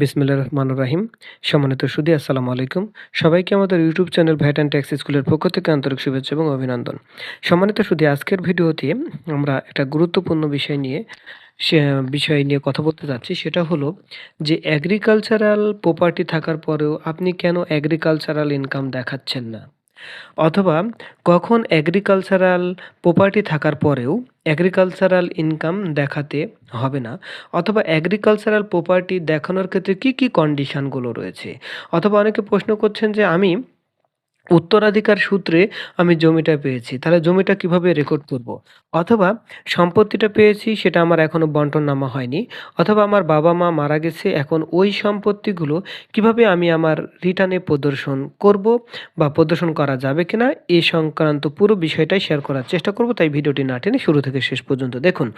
বিসমিল্লাহির রহমানির রাহিম। সম্মানিত সুধী আসসালামু আলাইকুম। সবাইকে আমাদের YouTube channel VAT and tax স্কুলের পক্ষ থেকে আন্তরিক শুভেচ্ছা এবং অভিনন্দন। সম্মানিত সুদী, আজকের ভিডিওতে আমরা একটা গুরুত্বপূর্ণ বিষয় নিয়ে, সে, বিষয় নিয়ে কথা বলতে যাচ্ছি সেটা হলো যে অ্যাগ্রিকালচারাল প্রপার্টি থাকার পরেও আপনি কেন অ্যাগ্রিকালচারাল ইনকাম দেখাচ্ছেন না? অথবা কখন অ্যাগ্রিকালচারাল প্রপার্টি থাকার পরেও অ্যাগ্রিকালচারাল ইনকাম দেখাতে হবে না, অথবা অ্যাগ্রিকালচারাল প্রপার্টি দেখানোর ক্ষেত্রে কি কি কন্ডিশনগুলো রয়েছে? অথবা অনেকে প্রশ্ন করছেন যে আমি উত্তরাধিকার সূত্রে আমি জমিটা পেয়েছি। তাহলে জমিটা কীভাবে রেকর্ড করব? অথবা সম্পত্তিটা পেয়েছি, সেটা আমার এখনও বন্টননামা হয়নি। অথবা আমার বাবা মা মারা গেছে, এখন ওই সম্পত্তিগুলো কীভাবে আমি আমার রিটার্নে প্রদর্শন করব বা প্রদর্শন করা যাবে কিনা, এ সংক্রান্ত পুরো বিষয়টাই শেয়ার করার চেষ্টা করব। তাই ভিডিওটি না টেনে শুরু থেকে শেষ পর্যন্ত দেখুন।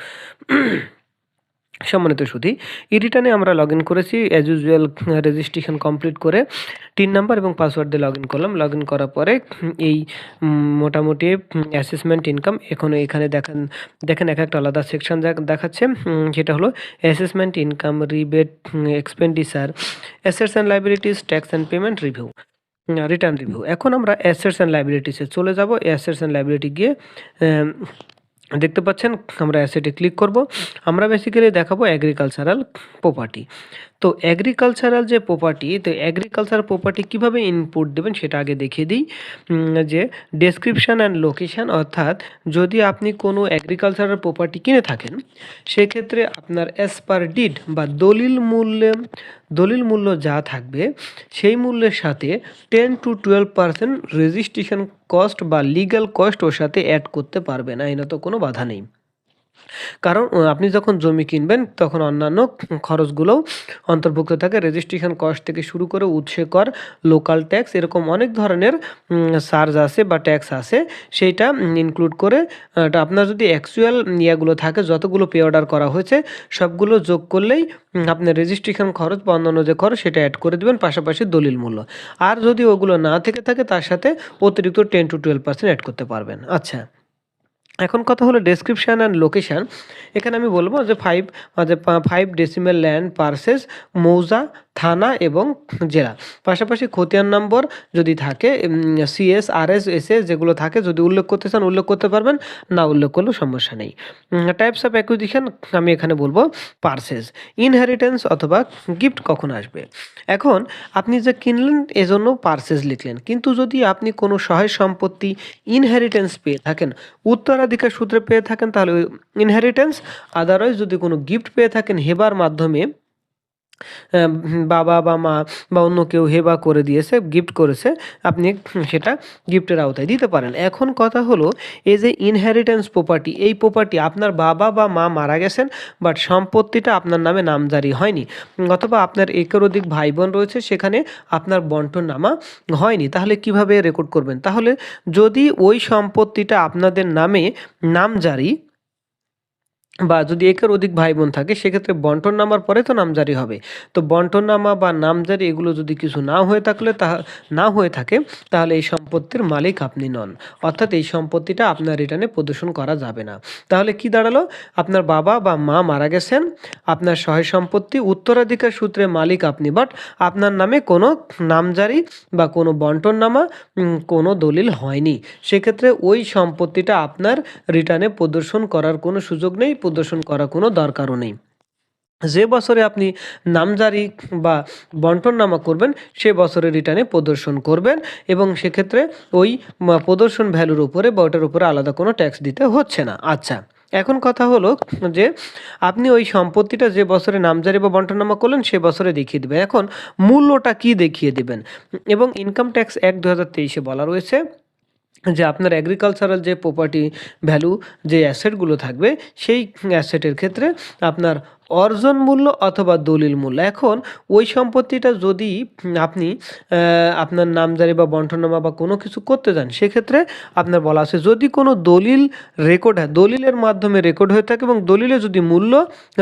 সম্মানিত সুধী ই রিটার্নে আমরা লগ ইন করেছি অ্যাজ ইউজুয়াল রেজিস্ট্রেশন কমপ্লিট করে তিন নাম্বার এবং পাসওয়ার্ড দিয়ে লগ ইন করলাম। লগ ইন করার পরে, এই মোটামুটি অ্যাসেসমেন্ট ইনকাম এখন এখানে দেখেন দেখেন এক একটা আলাদা সেকশন দেখাচ্ছে। সেটা হলো assessment income rebate expenditure assets and liabilities tax and payment review return review এখন আমরা অ্যাসেটস অ্যান্ড লাইবিলিটিসে চলে যাব। অ্যাসেটস অ্যান্ড লাইবিলিটি গিয়ে দেখতে পাচ্ছেন আমরা অ্যাসেটে ক্লিক করব। আমরা বেসিক্যালি দেখাবো অ্যাগ্রিকালচারাল প্রপার্টি তো অ্যাগ্রিকালচারাল যে প্রপার্টি তো অ্যাগ্রিকালচার প্রপার্টি কীভাবে ইনপুট দেবেন সেটা আগে দেখিয়ে দিই। যে ডেসক্রিপশান অ্যান্ড লোকেশান অর্থাৎ যদি আপনি কোনো অ্যাগ্রিকালচারাল প্রপার্টি কিনে থাকেন, সেক্ষেত্রে আপনার অ্যাজ পার ডিড বা দলিল মূল্যে, দলিল মূল্য যা থাকবে, সেই মূল্যের সাথে ten to twelve percent registration cost বা লিগ্যাল কস্ট ওর সাথে অ্যাড করতে পারবেন। আইনত কোনো বাধা নেই। কারণ আপনি যখন জমি কিনবেন, তখন অন্যান্য খরচগুলোও অন্তর্ভুক্ত থাকে। রেজিস্ট্রেশন কস্ট থেকে শুরু করে উৎসে কর লোকাল ট্যাক্স এরকম অনেক ধরনের চার্জ আছে বা ট্যাক্স আছে। সেইটা ইনক্লুড করে আপনার যদি অ্যাকচুয়াল ইয়েগুলো থাকে, যতগুলো পে অর্ডার করা হয়েছে, সবগুলো যোগ করলেই আপনার রেজিস্ট্রেশন খরচ বা অন্যান্য যে খরচ, সেটা অ্যাড করে দেবেন, পাশাপাশি দলিল মূল্য। আর যদি ওগুলো না থেকে থাকে, তার সাথে অতিরিক্ত ten to twelve percent add করতে পারবেন। আচ্ছা। এখন কথা হলো ডেসক্রিপশান অ্যান্ড লোকেশান এখানে আমি বলব যে five five decimal land parcels মৌজা থানা এবং জেলা। পাশাপাশি খতিয়ান নম্বর যদি থাকে সিএস আর এস এস যেগুলো থাকে, যদি উল্লেখ করতে চান, উল্লেখ করতে পারবেন, না উল্লেখ করলেও সমস্যা নেই। টাইপস অফ অ্যাকুইজিশন আমি এখানে বলব পার্সেস ইনহেরিটেন্স অথবা গিফট কখন আসবে। এখন আপনি যে কিনলেন, এজন্য পার্সেস লিখলেন, কিন্তু যদি আপনি কোনো সহায় সম্পত্তি ইনহেরিটেন্স পেয়ে থাকেন, উত্তরাধিকার সূত্রে পেয়ে থাকেন, তাহলে ইনহেরিটেন্স আদারওয়াইজ যদি কোনো গিফট পেয়ে থাকেন, হেবার মাধ্যমে বাবা বা মা বা অন্য কেউ হেবা করে দিয়েছে গিফট করেছে, আপনি সেটা গিফটের আওতায় দিতে পারেন। এখন কথা হলো, এই যে ইনহেরিটেন্স প্রপার্টি এই প্রপার্টি আপনার বাবা বা মা মারা গেছেন বাট সম্পত্তিটা আপনার নামে নামজারি হয়নি, অথবা আপনার একের অধিক ভাই বোন রয়েছে, সেখানে আপনার বন্টন নামা হয়নি, তাহলে কীভাবে রেকর্ড করবেন? তাহলে যদি ওই সম্পত্তিটা আপনাদের নামে নামজারি বা যদি একের অধিক ভাই বোন থাকে, সেক্ষেত্রে বন্টন নামার পরে তো নামজারি হবে। তো বন্টন নামা বা নামজারি এগুলো যদি কিছু না হয়ে থাকলে তা না হয়ে থাকে, তাহলে এই সম্পত্তির মালিক আপনি নন। অর্থাৎ এই সম্পত্তিটা আপনার রিটার্নে প্রদর্শন করা যাবে না। তাহলে কি দাঁড়াল? আপনার বাবা বা মা মারা গেছেন, আপনার সহায় সম্পত্তি, উত্তরাধিকার সূত্রে মালিক আপনি, বাট আপনার নামে কোনো নামজারি বা কোনো বন্টন নামা কোনো দলিল হয়নি। সেক্ষেত্রে ওই সম্পত্তিটা আপনার রিটার্নে প্রদর্শন করার কোনো সুযোগ নেই প্রদর্শন করার কোনো দরকারও নেই। যে বছরে আপনি নামজারি বা বন্টননামা করবেন, সে বছরে রিটার্নে প্রদর্শন করবেন এবং সেক্ষেত্রে ওই প্রদর্শন ভ্যালুর উপরে বা ওটার উপরে আলাদা কোনো ট্যাক্স দিতে হচ্ছে না। আচ্ছা এখন কথা হলো যে আপনি ওই সম্পত্তিটা যে বছরে নামজারি বা বন্টননামা করলেন, সে বছরে দেখিয়ে দেবেন। এখন মূল্যটা কি দেখিয়ে দেবেন? এবং ইনকাম ট্যাক্স এক দু বলা রয়েছে যে আপনার অ্যাগ্রিকালচারাল যে প্রপার্টি ভ্যালু যে অ্যাসেটগুলো থাকবে সেই অ্যাসেটের ক্ষেত্রে আপনার অর্জন মূল্য অথবা দলিল মূল্য। এখন ওই সম্পত্তিটা যদি আপনি আপনার নামজারি বা বন্টননামা বা কোনো কিছু করতে যান, সেক্ষেত্রে আপনার বলা আছে যদি কোনো দলিল রেকর্ড হয়, দলিলের মাধ্যমে রেকর্ড হয়ে থাকে এবং দলিলে যদি মূল্য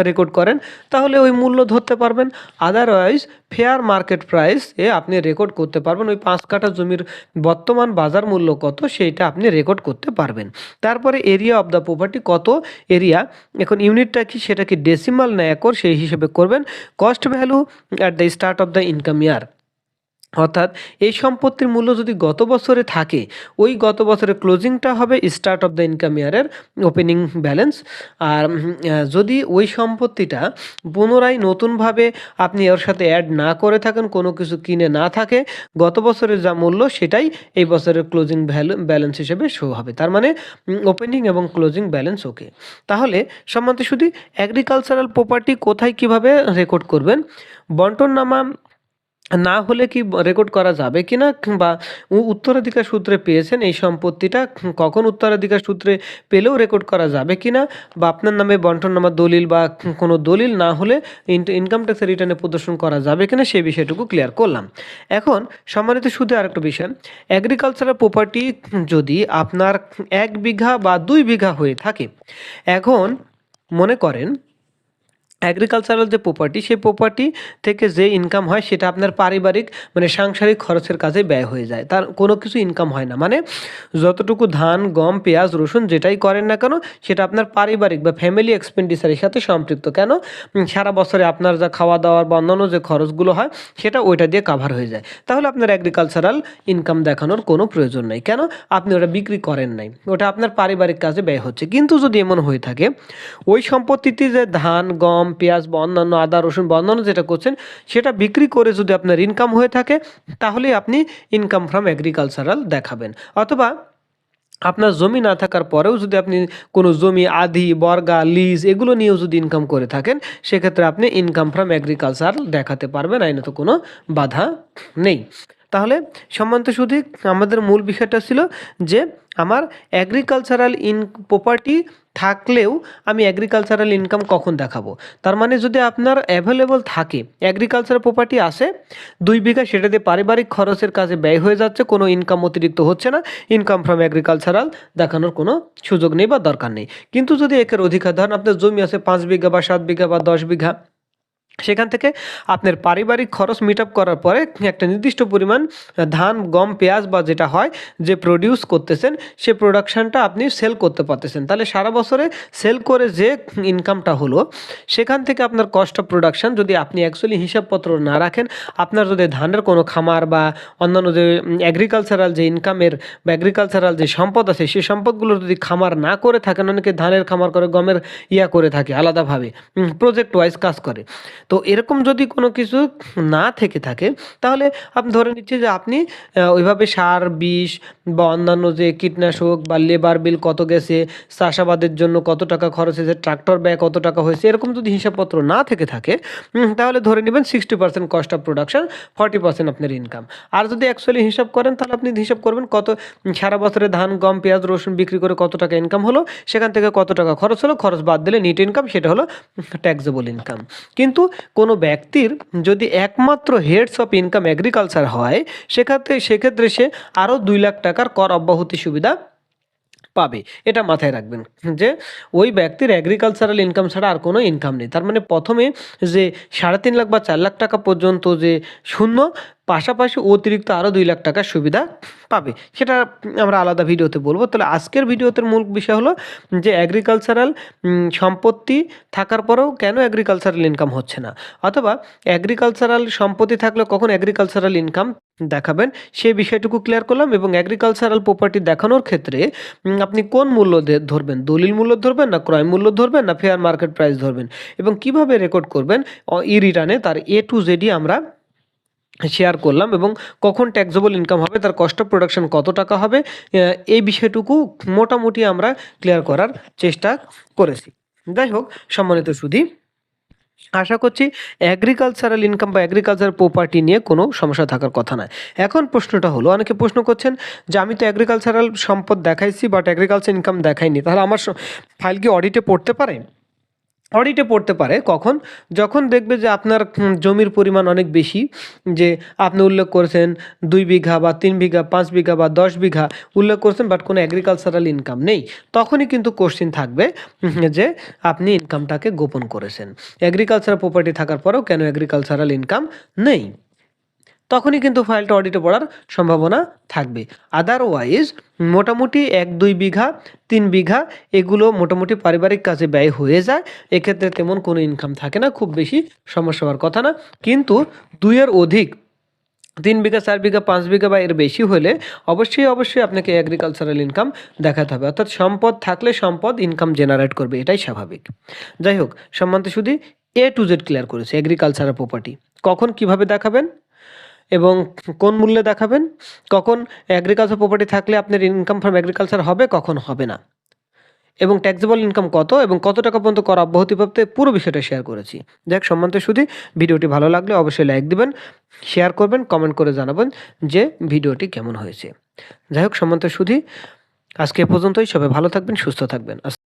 রেকর্ড করেন, তাহলে ওই মূল্য ধরতে পারবেন। আদারওয়াইজ ফেয়ার মার্কেট প্রাইস এ আপনি রেকর্ড করতে পারবেন। ওই পাঁচ কাঠা জমির বর্তমান বাজার মূল্য কত, সেইটা আপনি রেকর্ড করতে পারবেন। তারপরে এরিয়া অফ দ্য প্রপার্টি কত এরিয়া এখন ইউনিটটা কি, সেটা কি ডেসিমাল না একর সেই হিসেবে করবেন। Cost value at the start of the income year অর্থাৎ এই সম্পত্তির মূল্য যদি গত বছরে থাকে, ওই গত বছরের ক্লোজিংটা হবে স্টার্ট অফ দ্য ইনকাম ইয়ারের ওপেনিং ব্যালেন্স আর যদি ওই সম্পত্তিটা পুনরায় নতুনভাবে আপনি ওর সাথে অ্যাড না করে থাকেন, কোনো কিছু কিনে না থাকে, গত বছরের যা মূল্য সেটাই এই বছরের ক্লোজিং ভ্যালু ব্যালেন্স হিসেবে শো হবে। তার মানে ওপেনিং এবং ক্লোজিং ব্যালেন্স ওকে তাহলে সম্বন্ধে শুধু অ্যাগ্রিকালচারাল প্রপার্টি কোথায় কীভাবে রেকর্ড করবেন? বন্টননামা না হলে কি রেকর্ড করা যাবে কি না? বা উত্তরাধিকার সূত্রে পেয়েছেন এই সম্পত্তিটা? কখন উত্তরাধিকার সূত্রে পেলেও রেকর্ড করা যাবে কি না? বা আপনার নামে বন্টন বন্টননামা দলিল বা কোনো দলিল না হলে ইনকাম ট্যাক্সের রিটার্নে প্রদর্শন করা যাবে কি না সেই বিষয়টুকু ক্লিয়ার করলাম। এখন সম্মানিত শুধু আরেকটা বিষয়। অ্যাগ্রিকালচারাল প্রপার্টি যদি আপনার এক বিঘা বা দুই বিঘা হয়ে থাকে, এখন মনে করেন অ্যাগ্রিকালচারাল যে প্রপার্টি সেই প্রপার্টি থেকে যে ইনকাম হয়, সেটা আপনার পারিবারিক মানে সাংসারিক খরচের কাজে ব্যয় হয়ে যায়। তার কোনো কিছু ইনকাম হয় না। মানে যতটুকু ধান, গম, পেঁয়াজ, রসুন যেটাই করেন না কেন, সেটা আপনার পারিবারিক বা ফ্যামিলি এক্সপেন্ডিচারের সাথে সম্পৃক্ত। কেন? সারা বছরে আপনার যা খাওয়া দাওয়ার বা অন্যান্য যে খরচগুলো হয়, সেটা ওইটা দিয়ে কাভার হয়ে যায়। তাহলে আপনার অ্যাগ্রিকালচারাল ইনকাম দেখানোর কোনো প্রয়োজন নেই। কেন? আপনি ওটা বিক্রি করেন নাই। ওটা আপনার পারিবারিক কাজে ব্যয় হচ্ছে। কিন্তু যদি এমন হয়ে থাকে, ওই সম্পত্তিতে যে ধান, গম পেঁয়াজ বা অন্যান্য আদা, রসুন বা অন্যান্য যেটা করছেন, সেটা বিক্রি করে যদি আপনার ইনকাম হয়ে থাকে তাহলে আপনি ইনকাম ফ্রম এগ্রিকালচারাল দেখাবেন। অথবা আপনার জমি না থাকার পরেও যদি আপনি কোনো জমি আধি বর্গা, লিজ এগুলো নিয়েও যদি ইনকাম করে থাকেন, সেক্ষেত্রে আপনি ইনকাম ফ্রম এগ্রিকালচার দেখাতে পারবেন আইনত কোনো বাধা নেই। তাহলে সম্বন্ধ শুধু আমাদের মূল বিষয়টা ছিল যে, আমার অ্যাগ্রিকালচারাল ইন প্রপার্টি থাকলেও আমি অ্যাগ্রিকালচারাল ইনকাম কখন দেখাবো? তার মানে যদি আপনার অ্যাভেলেবল থাকে অ্যাগ্রিকালচার প্রপার্টি আসে দুই বিঘা সেটা দিয়ে পারিবারিক খরচের কাজে ব্যয় হয়ে যাচ্ছে, কোনো ইনকাম অতিরিক্ত হচ্ছে না ইনকাম ফ্রম অ্যাগ্রিকালচারাল দেখানোর কোনো সুযোগ নেই বা দরকার নেই। কিন্তু যদি একের অধিকার ধরেন আপনার জমি আছে পাঁচ বিঘা বা সাত বিঘা বা দশ বিঘা সেখান থেকে আপনার পারিবারিক খরচ মিট আপ করার পরে একটা নির্দিষ্ট পরিমাণ ধান, গম, পেঁয়াজ বা যেটা হয় যে প্রডিউস করতেছেন, সে প্রোডাকশানটা আপনি সেল করতে পারতেছেন। তাহলে সারা বছরে সেল করে যে ইনকামটা হলো, সেখান থেকে আপনার কস্ট অফ প্রোডাকশান যদি আপনি অ্যাকচুয়ালি হিসাবপত্র না রাখেন, আপনার যদি ধানের কোনো খামার বা অন্যান্য যে অ্যাগ্রিকালচারাল যে ইনকামের বা অ্যাগ্রিকালচারাল যে সম্পদ আছে সেই সম্পদগুলো যদি খামার না করে থাকেন, অনেকে ধানের খামার করে, গমের ইয়া করে থাকে আলাদাভাবে প্রজেক্ট ওয়াইজ কাজ করে। তো এরকম যদি কোনো কিছু না থেকে থাকে, তাহলে আপনি ধরে নিচ্ছে যে আপনি ওইভাবে সার, বিষ বা অন্যান্য যে কীটনাশক বা লেবার বিল কত গেছে, চাষাবাদের জন্য কত টাকা খরচ হয়েছে, ট্রাক্টর ব্যয় কত টাকা হয়েছে, এরকম যদি হিসাবপত্র না থেকে থাকে তাহলে ধরে নেবেন sixty percent cost of production forty percent আপনার ইনকাম আর যদি অ্যাকচুয়ালি হিসাব করেন, তাহলে আপনি হিসাব করবেন কত, সারা বছরে ধান, গম, পেঁয়াজ, রসুন বিক্রি করে কত টাকা ইনকাম হলো, সেখান থেকে কত টাকা খরচ হলো, খরচ বাদ দিলে নিট ইনকাম সেটা হলো ট্যাক্সেবল ইনকাম কিন্তু কোনো ব্যক্তির যদি একমাত্র হেডস অফ ইনকাম এগ্রিকালচার হয়, সেক্ষেত্রে সেক্ষেত্রে সে আরও দুই লাখ টাকার কর অব্যাহতি সুবিধা পাবে। এটা মাথায় রাখবেন যে ওই ব্যক্তির অ্যাগ্রিকালচারাল ইনকাম ছাড়া আর কোনো ইনকাম নেই। তার মানে প্রথমে যে সাড়ে তিন লাখ বা চার লাখ টাকা পর্যন্ত যে শূন্য পাশাপাশি অতিরিক্ত আরও দুই লাখ টাকার সুবিধা পাবে। সেটা আমরা আলাদা ভিডিওতে বলব। তাহলে আজকের ভিডিওতে মূল বিষয় হলো যে অ্যাগ্রিকালচারাল সম্পত্তি থাকার পরেও কেন অ্যাগ্রিকালচারাল ইনকাম হচ্ছে না? অথবা অ্যাগ্রিকালচারাল সম্পত্তি থাকলে কখন অ্যাগ্রিকালচারাল ইনকাম দেখাবেন? সেই বিষয়টুকু ক্লিয়ার করলাম এবং অ্যাগ্রিকালচারাল প্রপার্টি দেখানোর ক্ষেত্রে আপনি কোন মূল্য ধরবেন? দলিল মূল্য ধরবেন না ক্রয় মূল্য ধরবেন না ফেয়ার মার্কেট প্রাইস ধরবেন? এবং কীভাবে রেকর্ড করবেন? ই রিটার্নে তার এ টু জেডি আমরা শেয়ার করলাম এবং কখন ট্যাক্সেবল ইনকাম হবে, তার কস্ট অফ প্রোডাকশন কত টাকা হবে এই বিষয়টুকু মোটামুটি আমরা ক্লিয়ার করার চেষ্টা করেছি। যাই হোক, সম্মানিত সুধী, আশা করছি অ্যাগ্রিকালচারাল ইনকাম বা অ্যাগ্রিকালচার প্রপার্টি নিয়ে কোনো সমস্যা থাকার কথা নয়। এখন প্রশ্নটা হলো, অনেকে প্রশ্ন করছেন যে আমি তো অ্যাগ্রিকালচারাল সম্পদ দেখাইছি বাট অ্যাগ্রিকালচার ইনকাম দেখাইনি, তাহলে আমার ফাইল কি অডিটে পড়তে পারে? অডিটে পড়তে পারে, কখন? যখন দেখবে যে আপনার জমির পরিমাণ অনেক বেশি, যে আপনি উল্লেখ করেছেন দুই বিঘা বা তিন বিঘা, পাঁচ বিঘা বা দশ বিঘা উল্লেখ করেছেন বাট কোনো অ্যাগ্রিকালচারাল ইনকাম নেই, তখনই কিন্তু কোশ্চিন থাকবে যে আপনি ইনকামটাকে গোপন করেছেন। অ্যাগ্রিকালচারাল প্রপার্টি থাকার পরেও কেন অ্যাগ্রিকালচারাল ইনকাম নেই? তখনই কিন্তু ফাইলটা অডিটে পড়ার সম্ভাবনা থাকবে। আদারওয়াইজ মোটামুটি এক, দুই বিঘা, তিন বিঘা এগুলো মোটামুটি পারিবারিক কাজে ব্যয় হয়ে যায়। এক্ষেত্রে তেমন কোনো ইনকাম থাকে না, খুব বেশি সমস্যা হওয়ার কথা না। কিন্তু দুইয়ের অধিক, তিন বিঘা, চার বিঘা, পাঁচ বিঘা বা এর বেশি হলে অবশ্যই অবশ্যই আপনাকে এগ্রিকালচারাল ইনকাম দেখাতে হবে। অর্থাৎ সম্পদ থাকলে সম্পদ ইনকাম জেনারেট করবে, এটাই স্বাভাবিক। যাই হোক, সম্মান্ত শুধু এ টু জেড ক্লিয়ার করেছে এগ্রিকালচারাল প্রপার্টি কখন কীভাবে দেখাবেন? এবং কোন মূল্যে দেখাবেন? কখন অ্যাগ্রিকালচার প্রপার্টি থাকলে আপনার ইনকাম ফ্রম এগ্রিকালচার হবে, কখন হবে না? এবং ট্যাক্সেবল ইনকাম কত এবং কত টাকা পর্যন্ত করা অব্যাহতি প্রাপ্তে পুরো বিষয়টা শেয়ার করেছি। যাক, সম্মান্ত শুধু ভিডিওটি ভালো লাগলে অবশ্যই লাইক দিবেন শেয়ার করবেন কমেন্ট করে জানাবেন যে ভিডিওটি কেমন হয়েছে। যাই হোক, সম্মান্ত শুধু আজকে পর্যন্তই। সবাই ভালো থাকবেন, সুস্থ থাকবেন।